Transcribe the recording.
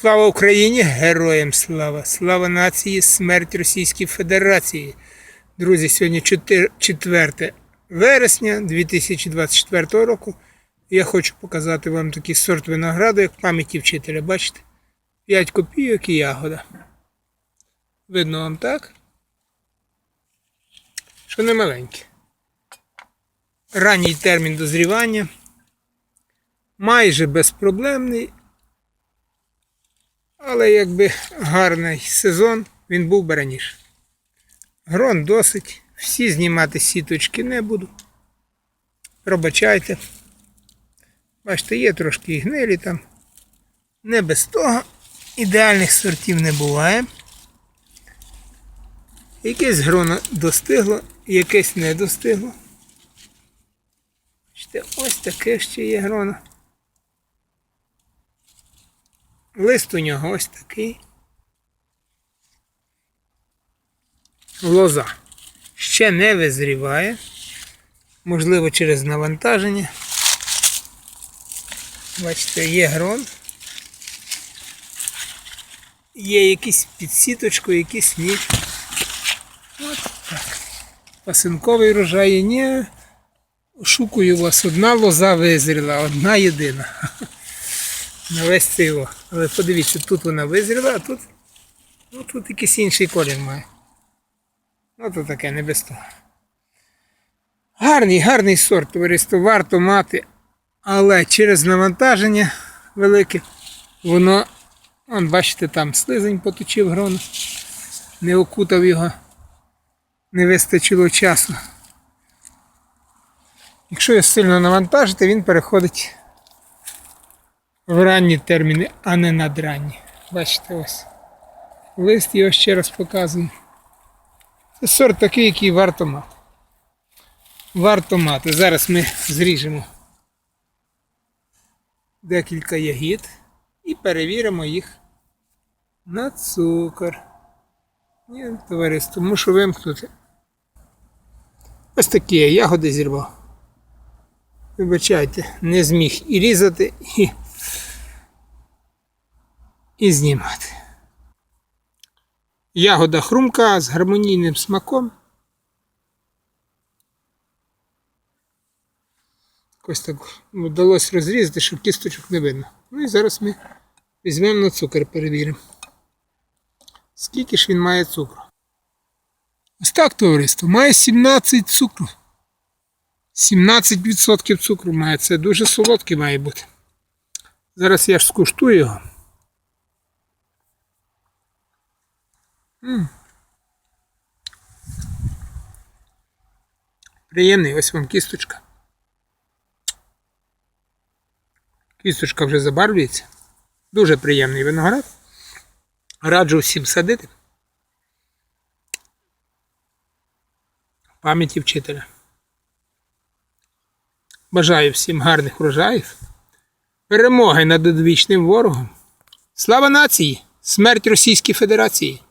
Слава Україні! Героям слава! Слава нації! Смерть Російській Федерації! Друзі, сьогодні 4 вересня 2024 року. Я хочу показати вам такий сорт винограду, як пам'яті вчителя. Бачите? 5 копійок і ягода. Видно вам так? Що не маленьке. Ранній термін дозрівання. Майже безпроблемний. Але якби гарний сезон, він був би раніше. Грон досить. Всі знімати сіточки не буду. Пробачайте. Бачите, є трошки і гнилі там. Не без того. Ідеальних сортів не буває. Якесь гроно достигло, якесь не достигло. Бачите, ось таке ще є гроно. Лист у нього ось такий. Лоза ще не визріває. Можливо, через навантаження. Бачите, є грон. Є якісь під сіточкою, якісь ні. От так. Пасинковий рожай. Ні. Шукаю вас. Одна лоза визріла, одна єдина. На весь цей. Але подивіться, тут вона визріла, а тут, ну, тут якийсь інший колір має. Ну то таке, не без того. Гарний, гарний сорт, товариство, варто мати, але через навантаження велике, воно, он, бачите, там слизень поточив грону, не окутав його, не вистачило часу. Якщо його сильно навантажити, він переходить в ранні терміни, а не надранні. Бачите, ось. Лист його ще раз показую. Це сорт такий, який варто мати. Варто мати. Зараз ми зріжемо декілька ягід і перевіримо їх на цукор. Ні, товариство, мушу вимкнути. Ось такі ягоди зірвав. Вибачайте, не зміг і різати, і, і знімати. Ягода хрумка з гармонійним смаком. Ось так вдалося розрізати, щоб кісточок не видно. Ну і зараз ми візьмемо на цукор перевіримо. Скільки ж він має цукру? Ось так, товариство, має 17 цукру. 17% цукру має. Це дуже солодкий має бути. Зараз я ж скуштую його. Приємний, ось вам кісточка. Кісточка вже забарвлюється. Дуже приємний виноград. Раджу всім садити. Пам'яті вчителя. Бажаю всім гарних врожаїв. Перемоги над одвічним ворогом. Слава нації! Смерть Російській Федерації!